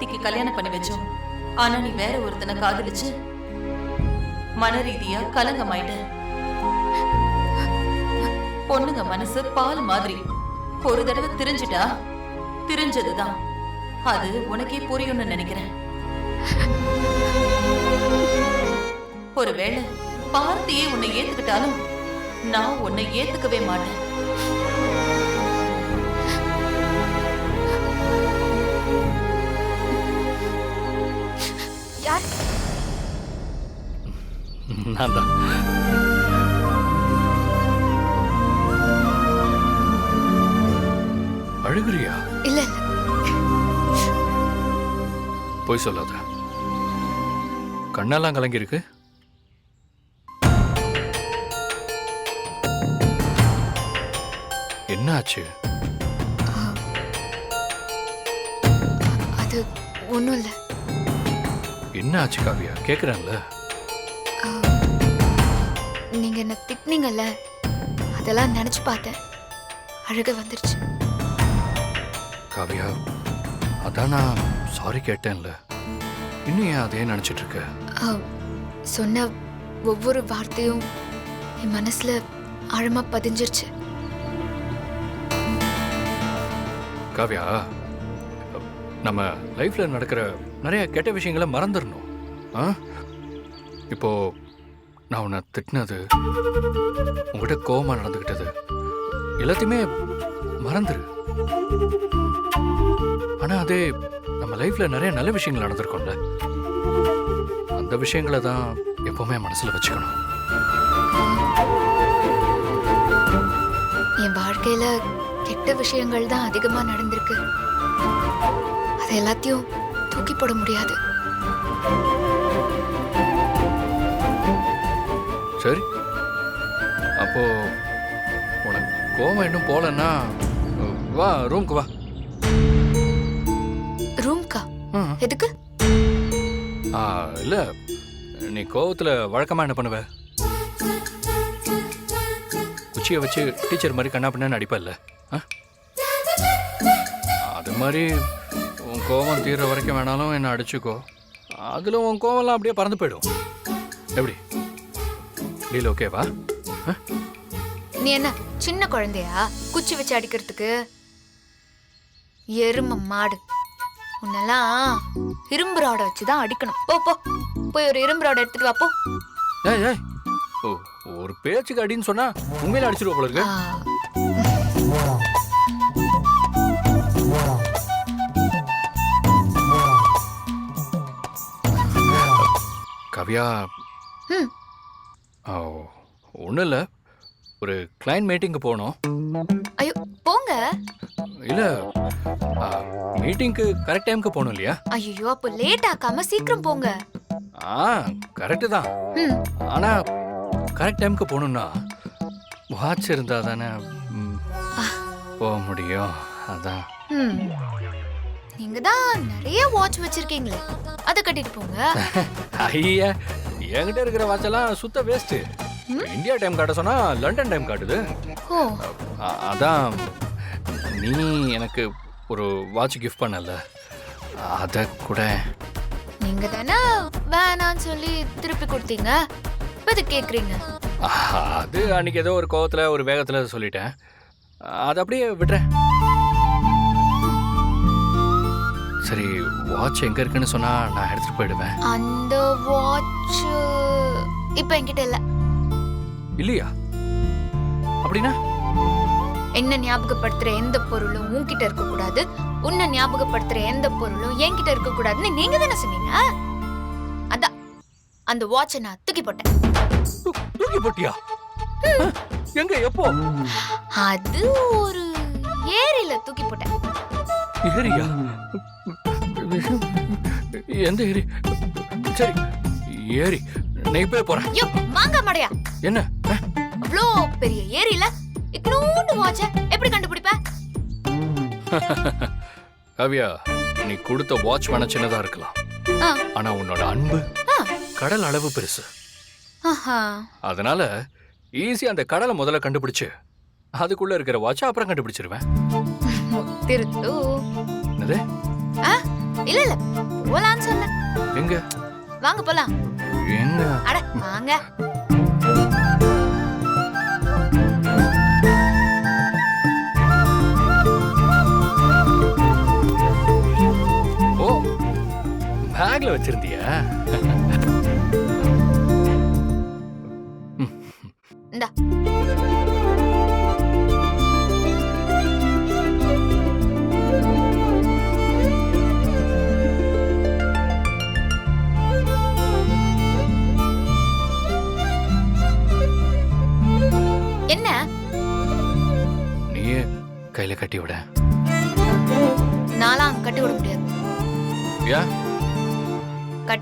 பார்த்திக்கு கல்யாணம் பண்ணி வச்சோம். ஆனா நீ வேற ஒருத்தனை காதலிச்சு மன ரீதியா கலங்கமாயிட்ட. பொண்ணுங்க மனசு பால் மாதிரி. ஒரு தடவை திரிஞ்சிட்டா திரிஞ்சதுதான். அது உனக்கே புரியும்னு நினைக்கிறேன். ஒருவேளை பார்த்தியே உன்னை ஏத்துக்கிட்டாலும் நான் உன்னை ஏத்துக்கவே மாட்டேன். நான் தான் அழுகுறியா? இல்ல. இல்ல போய் சொல்லாத. கண்ணெல்லாம் கலங்கியிருக்கு. என்ன ஆச்சு அது ஒண்ணும் இல்ல. என்ன ஆச்சு காவியா? கேக்குறேன்ல. நீங்க என்ன திட்டினீங்கல்ல? அதெல்லாம் நினைச்சு பார்த்தேன். அழுக வந்துருச்சு. காவியா அதான் நான் சாரி கேட்டேன்ல. இன்னும் ஏன் அதே நினைச்சிட்டு இருக்க? சொன்ன ஒவ்வொரு வார்த்தையும் என் மனசுல ஆழமா பதிஞ்சிருச்சு. காவியா நம்ம லைஃப்ல நடக்கிற நிறைய கெட்ட விஷயங்களை மறந்துடணும். இப்போ நான் உன்னை திட்டினது உங்ககிட்ட கோபமாக நடந்துக்கிட்டது எல்லாத்தையுமே மறந்துரு. ஆனால் அதே நம்ம லைஃப்பில் நிறைய நல்ல விஷயங்கள் நடந்திருக்கும்ல. அந்த விஷயங்களை தான் எப்போவுமே மனசில் வச்சுக்கணும். என் வாழ்க்கையில கெட்ட விஷயங்கள் தான் அதிகமாக நடந்திருக்கு. அது எல்லாத்தையும் தூக்கி போட முடியாது. சரி. அப்போ உனக்கு கோவம் இன்னும் போலன்னா வா ரூம்க்கு வா. ரூம்கா ம். எதுக்கு? ஆ இல்ல நீ கோவத்துல வழக்கமா என்ன பண்ணுவ? குச்சியை வச்சு டீச்சர் மாதிரி கண்ணா பண்ண அடிப்பல்ல. ஆ? அது மாதிரி உன் கோவம் தீர்ற வரைக்கும் வேணாலும் என்ன அடிச்சுக்கோ. அதுல உன் கோவம்லாம் அப்படியே பறந்து போயிடும். எப்படி? டீல் ஓகேவா? நீ என்ன சின்ன குழந்தையா? குச்சி வச்சு அடிக்கிறதுக்கு? எரும மாடு. உன்னெல்லாம் இரும்பு ராடை வச்சு தான் அடிக்கணும். போ போ. போய் ஒரு இரும்பு ராடை எடுத்துட்டு வா போ. ஏய் ஏய். ஓ ஒரு பேச்சுக்கு அடின்னு சொன்னா உண்மையில அடிச்சிருவ போல இருக்கு. கவியா. ம். ஒன்றும் இல்லை. ஒரு கிளைண்ட் மீட்டிங்க்கு போகணும். ஐயோ போங்க. இல்லை மீட்டிங்க்கு கரெக்ட் டைமுக்கு போகணும் இல்லையா? ஐயோ அப்போ லேட் ஆக்காம சீக்கிரம் போங்க. ஆ கரெக்டு தான். ஆனால் கரெக்ட் டைமுக்கு போகணுன்னா வாட்ச் இருந்தால் தானே போக முடியும். அதான். நீங்க தான் நிறைய வாட்ச் வச்சிருக்கீங்களே. அதை கட்டிட்டு போங்க. ஐயா என்கிட்ட இருக்கிற வாட்செல்லாம் சுத்த வேஸ்ட்டு இந்தியா டைம் காட்ட சொன்னா லண்டன் டைம் காட்டுது. ஓ. அ- அதான் நீ எனக்கு ஒரு வாட்ச் கிஃப்ட் பண்ணல. அத கூட. நீங்க தானே வேணான்னு சொல்லி திருப்பி கொடுத்தீங்க. இப்ப இது கேக்குறீங்க. அது அன்னைக்கு ஏதோ ஒரு கோவத்துல ஒரு வேகத்துல சொல்லிட்டேன். அது அப்படியே விட்டுறேன். சரி வாட்ச் எங்க இருக்குன்னு சொன்னா நான் எடுத்துட்டு போயிடுவேன். அந்த வாட்ச் இப்ப என்கிட்ட இல்ல. இல்லையா? அப்படின்னா? என்ன ஞாபகப்படுத்துற எந்த பொருளும் உன்கிட்ட இருக்க கூடாது உன்னை ஞாபகப்படுத்துற எந்த பொருளும் என்கிட்ட இருக்க கூடாதுன்னு நீங்க தானே சொன்னீங்க? அதான் அந்த வாட்சை நான் தூக்கி போட்டேன். தூக்கி போட்டியா? எங்க எப்போ? அது ஒரு ஏரியில தூக்கி போட்டேன். ஏரியா? எந்த ஏரி? சரி ஏரி. நான் இப்பவே போறேன் ஐயோ மாங்கா மடையா. என்ன? அவ்வளோ பெரிய ஏரியில இக்கனூண்டு வாட்ச எப்படி கண்டுபிடிப்ப? காவியா நீ கொடுத்த வாட்ச் வேணா சின்னதா இருக்கலாம். ஆனா உன்னோட அன்பு கடல் அளவு பெருசு. அதனால ஈஸியா அந்த கடலை முதல்ல கண்டுபிடிச்சு அதுக்குள்ள இருக்கிற வாட்சை அப்புறம் கண்டுபிடிச்சிருவேன். திருத்து என்னது? ஆ? இல்ல இல்ல. போலான்னு சொன்னேன். எங்க? வாங்க போலாம். எங்க? அட வாங்க. ஓ பேக்ல வச்சிருந்தியா? இந்தா.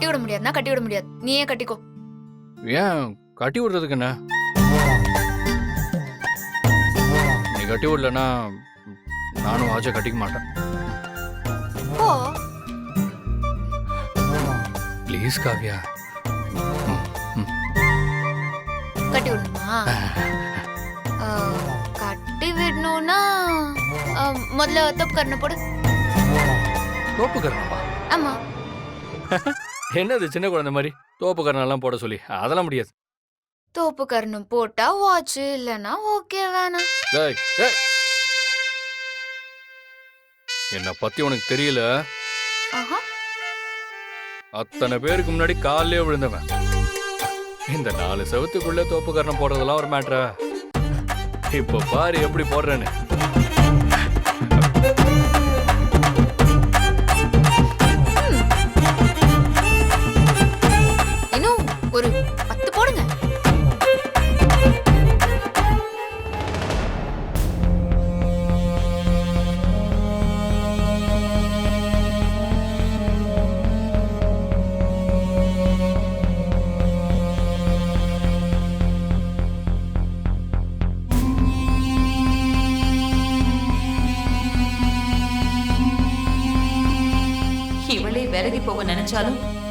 கட்டி விட முடியாதுன்னா கட்டி விட முடியாது. நீயே கட்டிக்கோ. ஏன்? கட்டி விடுறதுக்கு என்ன? நீ கட்டி விடலன்னா நானும் ஆச்சை கட்டிக்க மாட்டேன். ஓ ப்ளீஸ் காவ்யா. கட்டி விடணுமா? ஆ, கட்டி விடணும்னா ஆ, முதல்ல தப்பு கரணை போடு. தோப்பு கரணமா ஆமா. என்னது சின்ன குழந்தை மாதிரி? தோப்பு கரணெல்லாம் போட சொல்லி. அதெல்லாம் முடியாது. தோப்பு கரணம் போட்டா வாட்ச் இல்லனா ஓகே வேணாம். டேய், டேய். என்னை பத்தி உனக்கு தெரியல? ஆஹா. அத்தனை பேருக்கு முன்னாடி காலிலே விழுந்தவன். இந்த நாலு செவத்துக்குள்ள தோப்பு கரணம் போடுறதெல்லாம் ஒரு மேட்ரா இப்போ பாரு எப்படி போடுறேன்னு.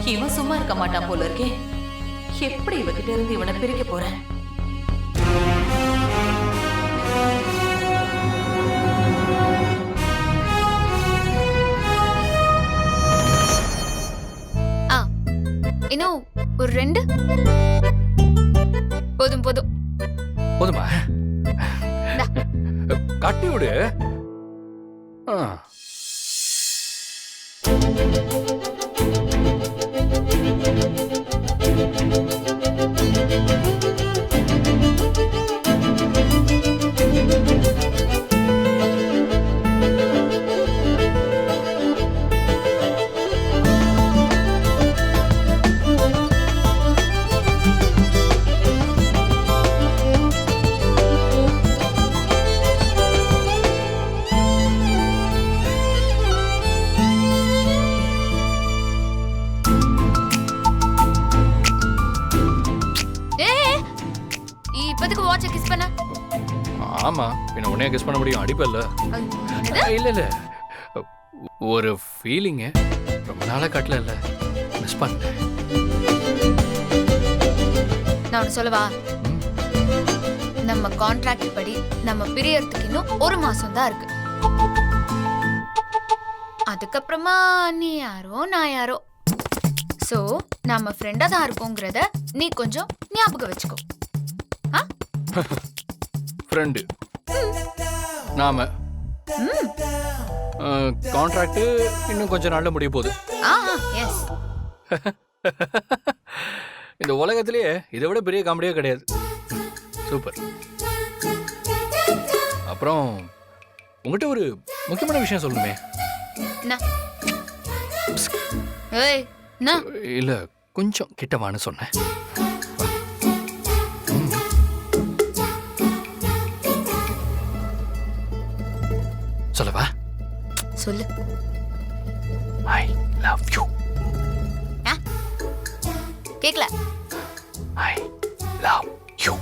இவன் சும்மா இருக்க மாட்டான் போல இருக்கே. எப்படி இவகிட்ட இருந்து இவனை பிரிக்க போறேன் ஆ இன்னும் ஒரு ரெண்டு? போதும் போதும். போதுமா? கட்டி விடு. ஆ. உன்னைய கெஸ் பண்ண முடியும்? அடிப்பல்ல? இல்ல இல்ல. ஒரு ஃபீலிங்கு ரொம்ப நாளா கட்டல இல்ல மிஸ் பண்ணிட்டேன். நான் ஒன்று சொல்லவா. நம்ம கான்ட்ராக்ட் படி நம்ம பிரியறதுக்கு இன்னும் ஒரு மாசம் தான் இருக்கு. அதுக்கப்புறமா நீ யாரோ நான் யாரோ. சோ நம்ம ஃப்ரெண்டா தான் இருக்கோங்கிறத நீ கொஞ்சம் ஞாபகம் வச்சுக்கோ. ஃப்ரெண்டு நாம. கான்ட்ராக்ட் இன்னும் கொஞ்ச நாள்ல முடிய போகுது. இந்த உலகத்திலேயே இதை விட பெரிய காமெடியே கிடையாது. சூப்பர். அப்புறம் உங்ககிட்ட ஒரு முக்கியமான விஷயம் சொல்லணுமே. இல்ல கொஞ்சம் கிட்ட வான்னு சொன்னேன். சொல்லு. ஐ லவ் யூ கேக்கல. ஐ லவ் யூ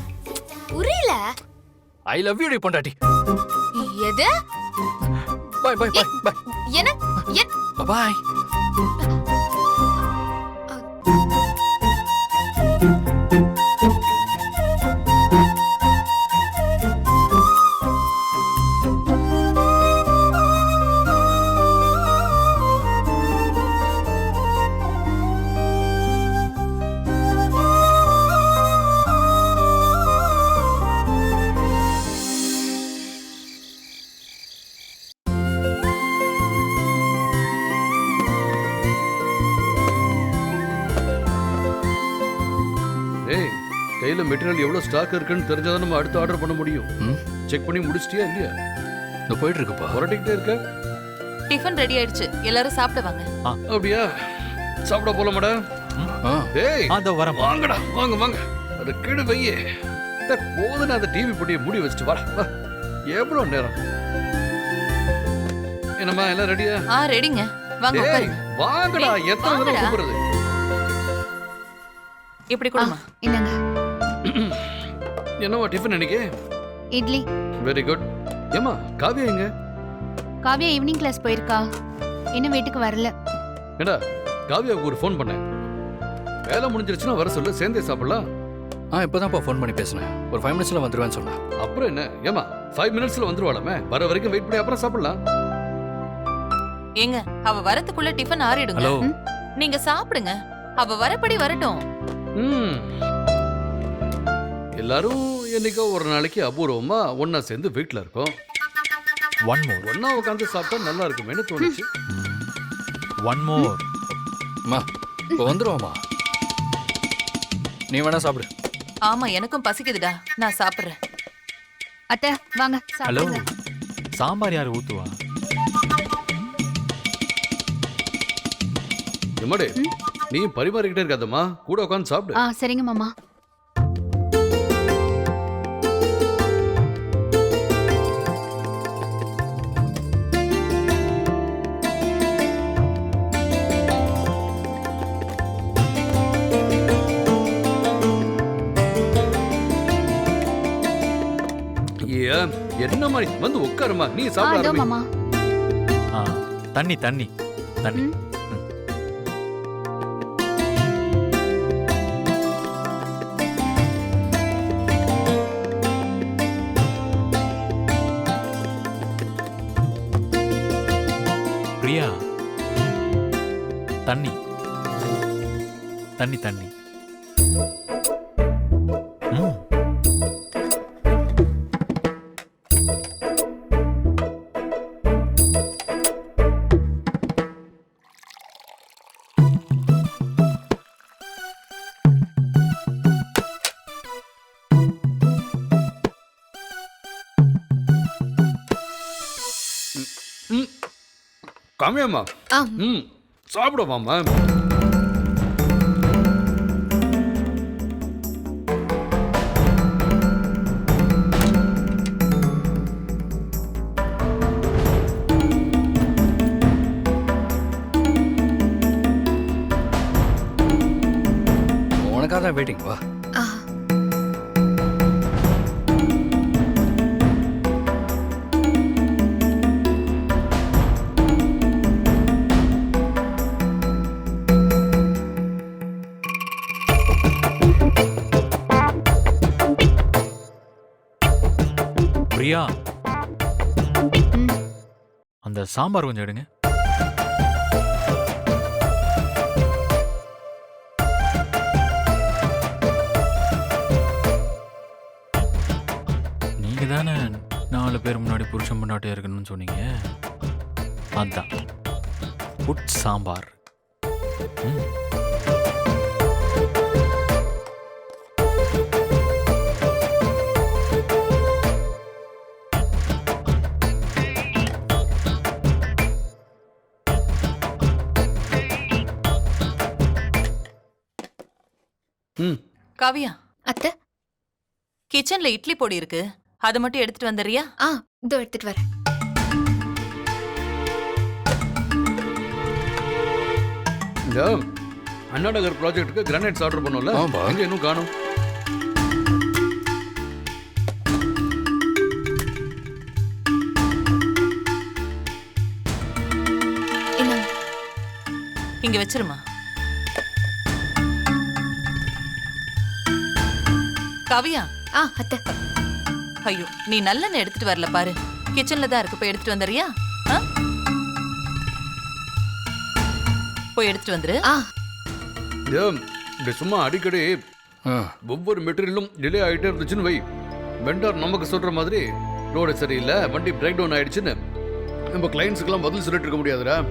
புரியல. ஐ லவ் யூ டி பொண்டாட்டி. எது? பாய் பாய் பாய் பாய் என்ன? என்- பாய் மெட்டீரியல் எவ்வளவு ஸ்டாக் இருக்குன்னு தெரிஞ்சாதான் நம்ம அடுத்து ஆர்டர் பண்ண முடியும். செக் பண்ணி முடிச்சிட்டியா இல்லையா? இந்த போயிட்டு இருக்குப்பா புரட்டிக்கிட்டே இருக்க? டிஃபன் ரெடி ஆயிடுச்சு. எல்லாரும் சாப்பிட வாங்க. அப்படியா? சாப்பிட போல மேடம். ஏய் அதோ வரேன். வாங்கடா வாங்க வாங்க. அது கீழே வையே போதும் அந்த டிவி போட்டியை மூடி வச்சுட்டு வா வா. எவ்வளவு நேரம்? என்னம்மா எல்லாம் ரெடியா ஆ? ரெடிங்க வாங்க வாங்கடா. எத்தனை தடவை. கூப்பிடுறது? இப்படி கொடுமா. என்னங்க? என்னவா டிஃபன் இன்னைக்கு இட்லி. வெரி குட் ஏமா காவியா எங்க? காவியா ஈவினிங் கிளாஸ் போயிருக்கா. இன்னும் வீட்டுக்கு வரல. ஏடா காவியாவுக்கு ஒரு ஃபோன் பண்ணேன். வேலை முடிஞ்சிருச்சுன்னா வர சொல்லு சேர்ந்தே சாப்பிடலாம். ஆ இப்போதான்ப்பா ஃபோன் பண்ணி பேசினேன். ஒரு ஃபைவ் மினிட்ஸில் வந்துடுவேன்னு சொன்னேன் அப்புறம் என்ன? ஏமா ஃபைவ் மினிட்ஸ்ல வந்துருவாளாமே? வர வரைக்கும் வெயிட் பண்ணி அப்புறம் சாப்பிடலாம். ஏங்க அவ வரதுக்குள்ள டிஃபன் ஆறிடுங்க. ஹலோ நீங்க சாப்பிடுங்க. அவ வரப்படி வரட்டும். ம். எல்லாரும் என்னைக்கோ ஒரு நாளைக்கு அபூர்வமா ஒண்ணா சேர்ந்து வீட்ல இருக்கோம். ஒன் மோர் ஒண்ணா உட்காந்து சாப்பிட்டா நல்லா இருக்குமேனு தோணுச்சு. ஒன் மோர் அம்மா இப்போ வந்துடுவோம்மா நீ வேணா சாப்பிடு. ஆமா எனக்கும் பசிக்குதுடா. நான் சாப்பிடுறேன். அத்தை வாங்க ஹலோ சாப்பிடுங்க. சாம்பார் யார் ஊத்துவா? எம்மாடி நீ பரிமாறிக்கிட்டே இருக்காதம்மா. கூட உட்காந்து சாப்பிடு. ஆ சரிங்க மாமா. என்ன மாதிரி? வந்து உட்காருமா. நீ சாப்பிட ஆரம்பி. மாமா. ஆ தண்ணி தண்ணி தண்ணி. ம். பிரியா. தண்ணி. தண்ணி தண்ணி. காமியாம்மா ஆ. ம் சாப்பிடுவாம்மா உனக்காக தான் வெயிட்டிங் வா. சாம்பார் கொஞ்சம் எடுங்க. நீங்க தானே நாலு பேர் முன்னாடி புருஷன் முன்னாடியே இருக்கணும்னு சொன்னீங்க? அதான். புட் சாம்பார். ம். காவியா? அத்தை. கிச்சன்ல இட்லி பொடி இருக்கு. அதை மட்டும் எடுத்துட்டு வந்துடுறியா? ஆ இதோ எடுத்துட்டு வரேன். இந்த அண்ணா நகர் ப்ராஜெக்ட்டுக்கு கிரானைட்ஸ் ஆர்டர் பண்ணோம்ல? ஆமா. அங்க இன்னும் காணும். என்னங்க இங்க வச்சிருமா காவியா? ஆ அத்தை. ஐயோ நீ நல்லெண்ணெய் எடுத்துட்டு வரல பாரு. கிச்சன்ல தான் இருக்கு. போய் எடுத்துட்டு வந்துறியா ஆ? போய் எடுத்துட்டு வந்துரு. ஆ. இந்த சும்மா அடிக்கடி ஒவ்வொரு மெட்டீரியலும் டிலே ஆகிட்டே இருந்துச்சுன்னு வை. வெண்டார் நமக்கு சொல்ற மாதிரி ரோடு சரியில்லை வண்டி பிரேக் டவுன் ஆயிடுச்சுன்னு. நம்ம கிளைண்ட்ஸுக்கெல்லாம் பதில் சொல்லிட்டு இருக்க முடியாதுடா.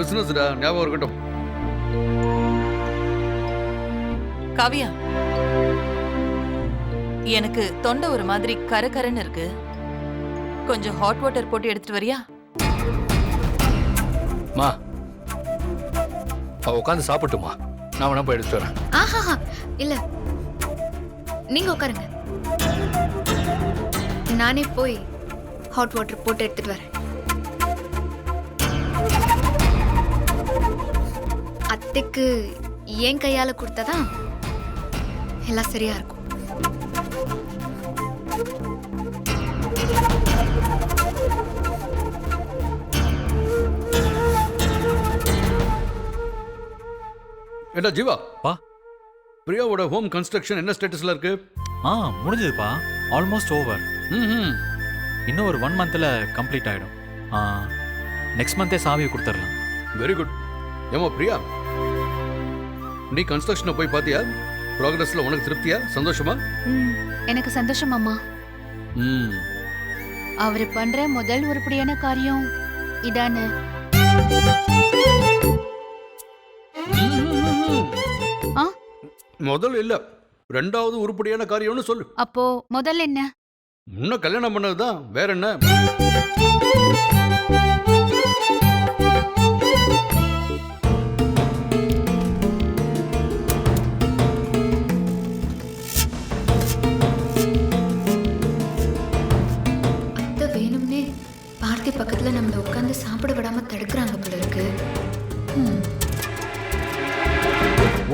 பிசினஸ்டா? ஞாபகம் இருக்கட்டும். காவியா எனக்கு தொண்டை ஒரு மாதிரி கரகரன்னு இருக்கு. கொஞ்சம் ஹாட் வாட்டர் போட்டு எடுத்துட்டு வரியா? மா அவ உட்காந்து சாப்பிட்டுமா? நான் வேணா போய் எடுத்துட்டு வரேன். ஆஹாஹா இல்ல. நீங்க உட்காருங்க. நானே போய் ஹாட் வாட்டர் போட்டு எடுத்துட்டு வரேன். அத்தைக்கு என் கையால கொடுத்தாதான் எல்லாம் சரியா இருக்கும். ஏண்டா ஜீவா? பா. பிரியாவோட ஹோம் கன்ஸ்ட்ரக்ஷன் என்ன ஸ்டேட்டஸ்ல இருக்கு? ஆ முடிஞ்சதுப்பா. ஆல்மோஸ்ட் ஓவர் ம் இன்னும் ஒரு ஒன் மந்தில் கம்ப்ளீட் ஆகிடும் நெக்ஸ்ட் மந்தே சாவியை கொடுத்துடலாம். வெரி குட் ஏமா பிரியா? நீ கன்ஸ்ட்ரக்ஷனை போய் பாத்தியா? ப்ராக்ரஸ்ல உனக்கு திருப்தியா? சந்தோஷமா? ம், எனக்கு சந்தோஷம் அம்மா. ம். அவரு பண்ற முதல் உருப்படியான காரியம் இதானே. ஆ? முதல் இல்ல ரெண்டாவது உருப்படியான காரியம்னு சொல்லு. அப்போ முதல்ல என்ன? முன்ன கல்யாணம் பண்ணதுதான் வேற என்ன? சாப்பிட விடாம தடுக்கிறாங்க போல இருக்கு.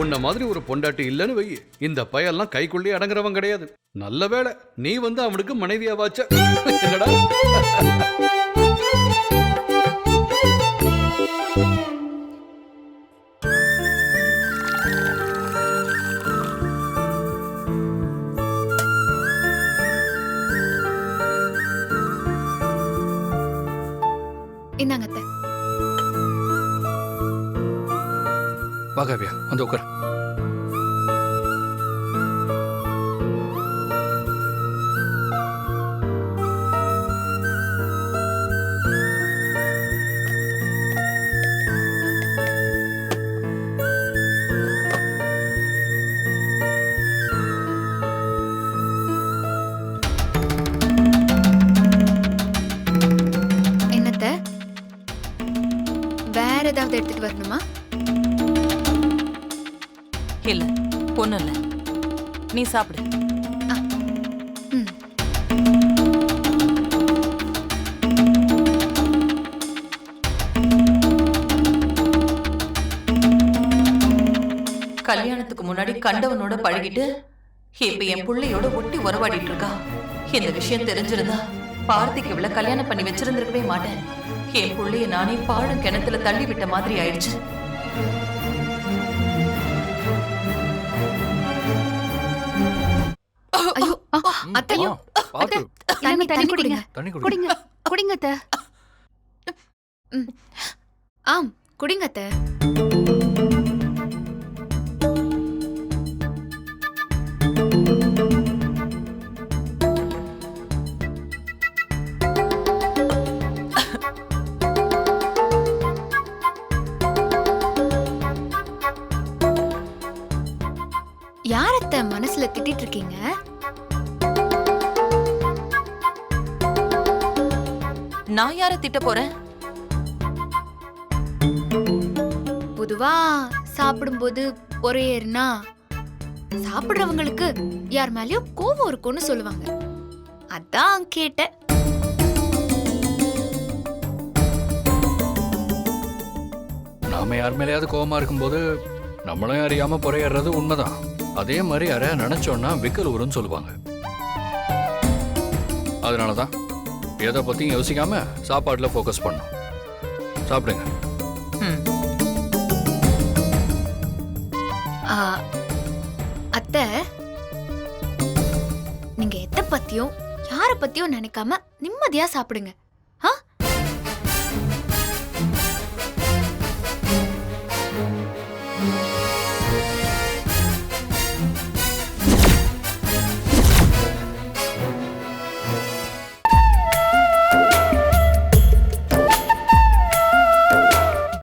உன்ன மாதிரி ஒரு பொண்டாட்டி இல்லைன்னு வை. இந்த பயெல்லாம் கைக்குள்ளே அடங்குறவன் கிடையாது. நல்ல வேளை நீ வந்து அவனுக்கு மனைவியா வாச்ச என்னடா? வா காவியா வந்து உட்கார் நீ சாப்பிடு. கல்யாணத்துக்கு முன்னாடி கண்டவனோட பழகிட்டு இப்ப என் புள்ளையோட ஒட்டி உறவாடிட்டு இருக்கா? இந்த விஷயம் தெரிஞ்சிருந்தா பார்த்திக்கு இவள கல்யாணம் பண்ணி வச்சிருந்திருக்கவே மாட்டேன். என் புள்ளைய நானே பாழும் கிணத்துல தள்ளி விட்ட மாதிரி ஆயிடுச்சு. ஐயோ அத்தையோ. தண்ணி தண்ணி குடிங்க. குடிங்க. தண்ணி குடி குடிங்க. குடிங்க அத்தை. ஆம் குடிங்க அத்தை. யாரத்த மனசுல திட்டிட்டு இருக்கீங்க? நான் யார திட்ட போறேன்? பொதுவா சாப்பிடும்போது பொறையேறுனா சாப்பிடுறவங்களுக்கு யார் மேலயும் கோவம் இருக்கும்னு சொல்லுவாங்க. அதான் கேட்டேன். நாம யார் மேலேயாவது கோவமா இருக்கும்போது நம்மளும் அறியாம புறையறது உண்மைதான். அதே மாதிரி யாரையா நினைச்சோன்னா விக்கல் ஊருன்னு சொல்லுவாங்க. அதனால தான் எதை பத்தியும் யோசிக்காம சாப்பாட்டில் ஃபோக்கஸ் பண்ணும் சாப்பிடுங்க. அத்தை நீங்க எதை பத்தியும் யார பத்தியும் நினைக்காம நிம்மதியா சாப்பிடுங்க.